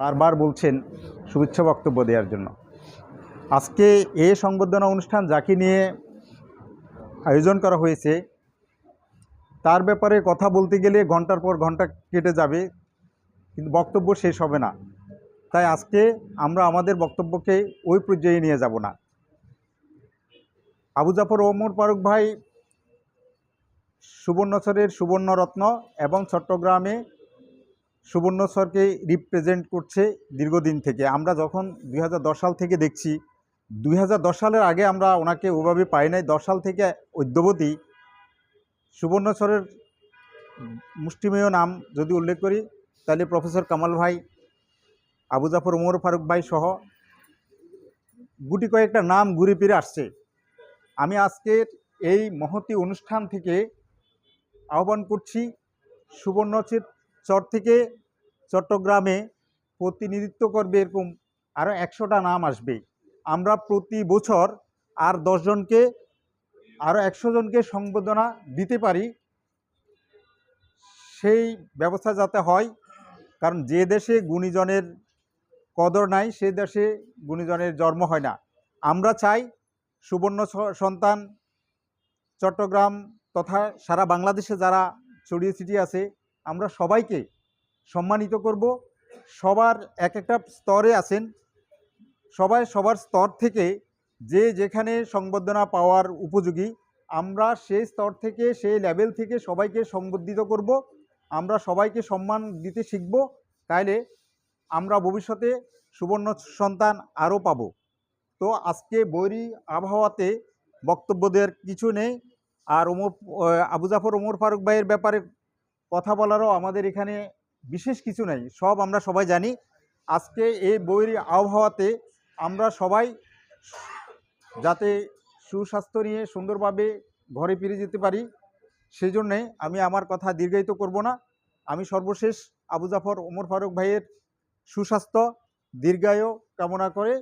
বারবার বলছেন শুভেচ্ছা বক্তব্য দেওয়ার জন্য। আজকে এ সংবর্ধনা অনুষ্ঠান যাকে নিয়ে আয়োজন করা হয়েছে, তার ব্যাপারে কথা বলতে গেলে ঘণ্টার পর ঘণ্টা কেটে যাবে, কিন্তু বক্তব্য শেষ হবে না। তাই আজকে আমরা আমাদের বক্তব্যকে ওই পর্যায়ে নিয়ে যাব না। আবু জাফর ওমর ফারুক ভাই, সুবর্ণচরের সুবর্ণরত্ন এবং চট্টগ্রামে সুবর্ণচরকে রিপ্রেজেন্ট করছে দীর্ঘদিন থেকে। আমরা যখন দুই হাজার দশ সাল থেকে দেখছি, দুই হাজার দশ সালের আগে আমরা ওনাকে ওভাবে পাই নাই। দশ সাল থেকে অদ্যবধি সুবর্ণচরের মুষ্টিমেয় নাম যদি উল্লেখ করি, তাহলে প্রফেসর কামাল ভাই, আবু জাফর ওমর ফারুক ভাই সহ গুটি কয়েকটা নাম ঘুরে ফিরে আসছে। আমি আজকের এই মহতি অনুষ্ঠান থেকে আহ্বান করছি সুবর্ণচর চর থেকে চট্টগ্রামে প্রতিনিধিত্ব করবে এরকম আরও একশোটা নাম আসবে। আমরা প্রতি বছর আর দশজনকে আরও একশো জনকে সংবর্ধনা দিতে পারি। সেই ব্যবস্থা যাতে হয়, কারণ যে দেশে গুণীজনের কদর নাই, সে দেশে গুণীজনের জন্ম হয় না। আমরা চাই সুবর্ণ সন্তান চট্টগ্রাম তথা সারা বাংলাদেশে যারা ছড়িয়ে ছিটিয়ে আছে, আমরা সবাইকে সম্মানিত করব। সবার এক একটা স্তরে আছেন। সবাই সবার স্তর থেকে যে যেখানে সংবর্ধনা পাওয়ার উপযোগী, আমরা সেই স্তর থেকে, সেই লেভেল থেকে সবাইকে সংবর্ধিত করব। আমরা সবাইকে সম্মান দিতে শিখব। তাইলে আমরা ভবিষ্যতে সুবর্ণ সন্তান আরও পাবো। তো আজকে বৈরী আবহাওয়াতে বক্তব্য দেওয়ার কিছু নেই। আর ওমর আবু জাফর, ওমর ফারুক ভাইয়ের ব্যাপারে কথা বলারও আমাদের এখানে বিশেষ কিছু নাই, সব আমরা সবাই জানি। আজকে এই বইয়ের আবহাওয়াতে আমরা সবাই যাতে সুস্বাস্থ্য নিয়ে সুন্দরভাবে ঘরে ফিরে যেতে পারি সেই জন্যে আমি আমার কথা দীর্ঘায়িত করব না। আমি সর্বশেষ আবু জাফর ওমর ফারুক ভাইয়ের সুস্বাস্থ্য, দীর্ঘায়ু কামনা করে,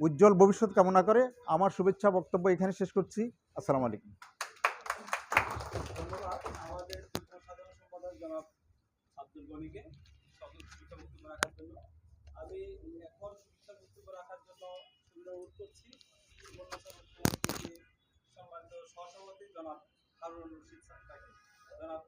উজ্জ্বল ভবিষ্যৎ কামনা করে, আমার শুভেচ্ছা বক্তব্য এখানে শেষ করছি। আসসালামু আলাইকুম। আব্দুল গনিকে সকল শুভেচ্ছা রাখার জন্য। আমি এখন শিক্ষামুক্ত রাখার জন্য বোধ করছি। সম্মানিত সহসভাপতি জনাব হারুন রশিদ স্যার তাকে। জনাব